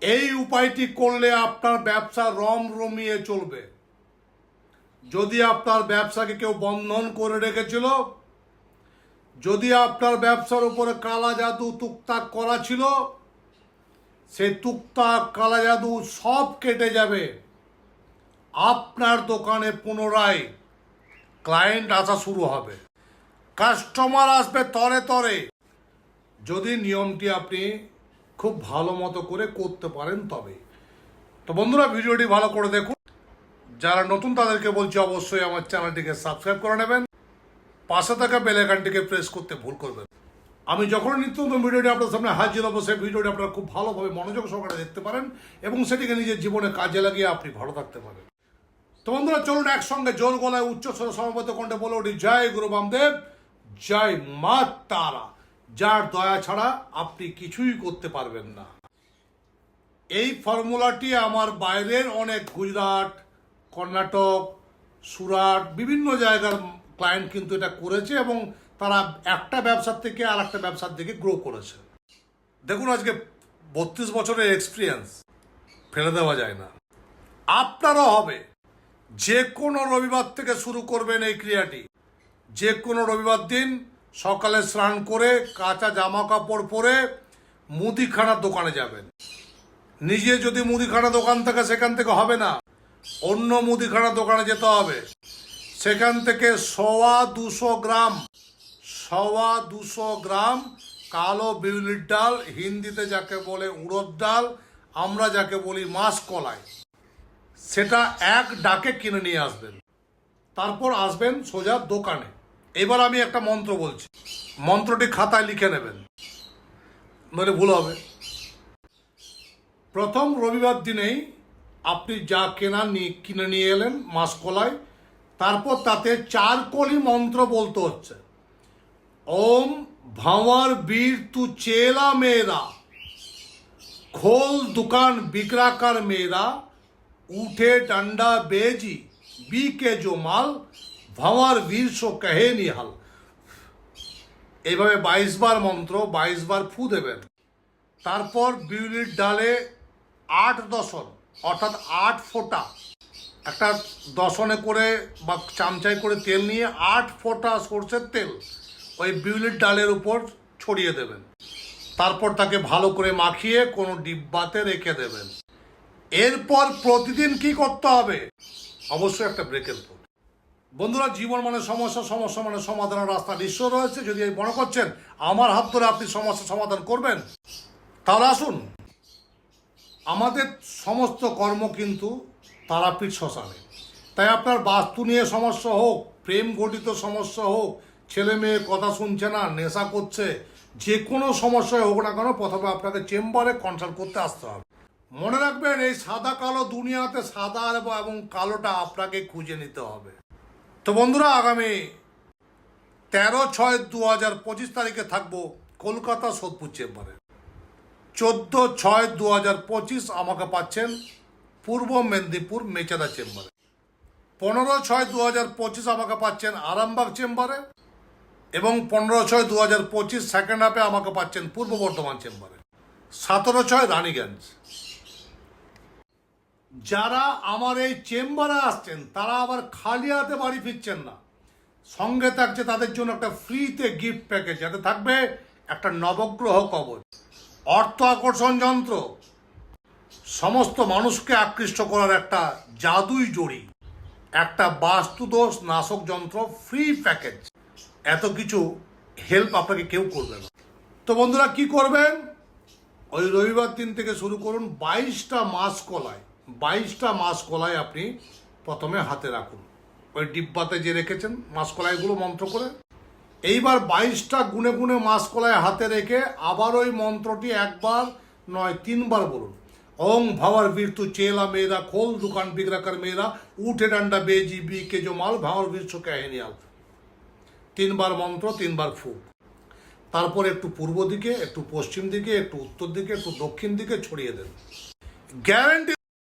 এই উপায়টি করলে আপনার ব্যবসা রম রমিয়ে চলবে। যদি আপনার ব্যবসাকে কেউ বন্ধন করে রেখেছিল, যদি আপনার ব্যবসার উপরে কালা জাদু তুকতাক করা ছিল, সে তুকতাক, কালা জাদু সব কেটে যাবে। আপনার দোকানে পুনরায় ক্লায়েন্ট আসা শুরু হবে। কাস্টমার আসবে তরে তরে। যদি নিয়মটি আপনি খুব ভালো মতো করে করতে পারেন তবে। তো বন্ধুরা, ভিডিওটি ভালো করে দেখুন। যারা নতুন, তাদেরকে বলছি অবশ্যই আমার চ্যানেলটিকে সাবস্ক্রাইব করে নেবেন। পাশে থাকা বেল আইকনটিকে প্রেস করতে ভুল করবেন। আমি যখন নিত্য নতুন ভিডিওটি আপনার সামনে হাজির হব, সেই ভিডিওটি আপনারা খুব ভালোভাবে মনোযোগ সহকারে দেখতে পারেন এবং সেটিকে নিজের জীবনে কাজে লাগিয়ে আপনি ভালো থাকতে পারেন। তো বন্ধুরা, চলুন একসঙ্গে জোর গলায় উচ্চস্বর সমবেত কণ্ঠে বলে উঠি। জয় গুরু বামদেব, জয় মা তারা। যার দয়া ছাড়া আপনি কিছুই করতে পারবেন না। এই ফর্মুলাটি আমার বাইরের অনেক গুজরাট, কর্ণাটক, সুরাট, বিভিন্ন জায়গার ক্লায়েন্ট কিন্তু এটা করেছে এবং তারা একটা ব্যবসার থেকে আর একটা ব্যবসার দিকে গ্রো করেছে। দেখুন, আজকে বত্রিশ বছরের এক্সপিরিয়েন্স ফেলে দেওয়া যায় না। আপনারও হবে। যে কোনো রবিবার থেকে শুরু করবেন এই ক্রিয়াটি। যে কোনো রবিবার দিন সকালে স্নান করে কাঁচা জামা কাপড় পরে মুদিখানার দোকানে যাবেন। নিজে যদি মুদিখানা দোকান থাকে সেখান থেকে হবে না। অন্য মুদিখানা দোকানে যেতে হবে। সেখান থেকে সওয়া দুশো গ্রাম সওয়া দুশো গ্রাম কালো বিউলির ডাল, হিন্দিতে যাকে বলে উড়দ ডাল, আমরা যাকে বলি মাস কলাই। সেটা এক ডাকে কিনে নিয়ে আসবেন। তারপর আসবেন সোজা দোকানে। এবার আমি একটা মন্ত্র বলছি। মন্ত্রটি খাতায় লিখে নেবেন। নইলে ভুল হবে। প্রথম রবিবার দিনেই আপনি যা কেনা নিয়ে কিনে নিয়ে এলেন মাসকলায় তারপর তাতে চার কলি মন্ত্র বলতে হচ্ছে। ওম ভাওয়ার বীর তু চেলা মেয়েরা, খোল দোকান বিক্রাকার মেয়েরা, উঠে ডান্ডা বেজি বি কে জো মাল ভাওয়ার বীর সো কহে নিহাল? এইভাবে বাইশ বার মন্ত্র বাইশ বার ফু দেবেন। তারপর বিউলির ডালে আট দশন, অর্থাৎ আট ফোঁটা। একটা দশনে করে বা চামচাই করে তেল নিয়ে আট ফোঁটা সর্ষের তেল ওই বিউলির ডালের উপর ছড়িয়ে দেবেন। তারপর তাকে ভালো করে মাখিয়ে কোনো ডিব্বাতে রেখে দেবেন। এরপর প্রতিদিন কি করতে হবে? অবশ্যই একটা ব্রেকের পর। বন্ধুরা, জীবন মানে সমস্যা সমস্যা মানে সমাধানের রাস্তা নিশ্চয় রয়েছে। যদি এই মনে করছেন, আমার হাত ধরে আপনি সমস্যা সমাধান করবেন, তাহলে আসুন। আমাদের সমস্ত কর্ম কিন্তু তারাপীঠ শ্মশানে। তাই আপনার বাস্তু নিয়ে সমস্যা হোক, প্রেম ঘটিত সমস্যা হোক, ছেলে মেয়ে কথা শুনছে না, নেশা করছে, যে কোনো সমস্যায় হোক না কেন প্রথমে আপনাকে চেম্বারে কনসাল্ট করতে আসতে হবে। মনে রাখবেন, এই সাদা কালো দুনিয়াতে সাদা এবং কালোটা আপনাকে খুঁজে নিতে হবে। তো বন্ধুরা, আগামী তেরো ছয় দু হাজার পঁচিশ তারিখে থাকব কলকাতা সোদপুর চেম্বারে। চোদ্দ ছয় দু হাজার পঁচিশ আমাকে পাচ্ছেন পূর্ব মেদিনীপুর মেচাদা চেম্বারে। পনেরো ছয় দু হাজার পঁচিশ আমাকে পাচ্ছেন আরামবাগ চেম্বারে এবং পনেরো ছয় দু হাজার পঁচিশ সেকেন্ড হাফে আমাকে পাচ্ছেন পূর্ব বর্ধমান চেম্বারে। সতেরো ছয় রানীগঞ্জ। যারা আমার এই চেম্বারে আসছেন, তারা আবার খালি হাতে বাড়ি ফিরছেন না। সঙ্গে থাকছে তাদের জন্য একটা ফ্রিতে গিফট প্যাকেজ যাতে থাকবে একটা নবগ্রহ কবচ, অর্থ আকর্ষণ যন্ত্র, সমস্ত মানুষকে আকৃষ্ট করার একটা জাদুই জড়ি, একটা বাস্তুদোষ নাশক যন্ত্র ফ্রি প্যাকেজ এত কিছু হেল্প আপনাকে কেউ করবে না। তো বন্ধুরা, কি করবেন? ওই রবিবার দিন থেকে শুরু করুন বাইশটা মাস কলায় বাইশটা মাস কলায় আপনি প্রথমে হাতে রাখুন। ওই ডিব্বাতে যে রেখেছেন, মাস কলাইগুলো মন্ত্র করে। এইবার বাইশটা গুনে গুনে মাস কলায় হাতে রেখে আবার ওই মন্ত্রটি একবার নয়, তিনবার বলুন। ওং ভাওয়ার বীর তু চেলা মেয়েরা, খোল দোকান বিগড়া কর মেয়েরা, উঠে ডান্ডা বেজি বি কেজো মাল, ভাওয়ার বীর সো কাহিনিয়াল তিনবার মন্ত্র, তিনবার ফুক। তারপর একটু পূর্ব দিকে, একটু পশ্চিম দিকে, একটু উত্তর দিকে, একটু দক্ষিণ দিকে ছড়িয়ে দেন। গ্যারেন্টি